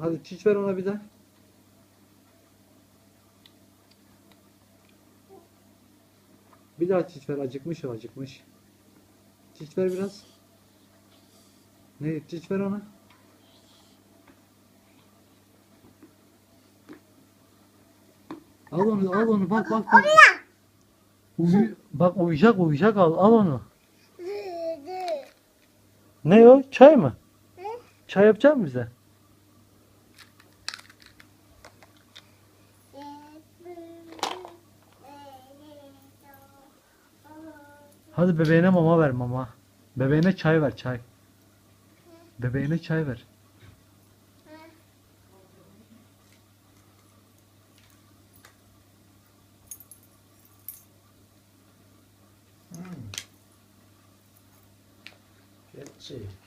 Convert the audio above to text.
Hadi çiç ver ona bir de. Bir daha çiç ver. Acıkmış o acıkmış. Çiç ver biraz. Ne? Çiç ver ona. Al onu al onu bak bak bak. Uyu, bak uyuyacak uyuyacak al al onu. Ne o? Çay mı? Çay yapacak mısın bize? Hadi bebeğine mama ver mama. Bebeğine çay ver çay. Bebeğine çay ver. Hmm. Let's see.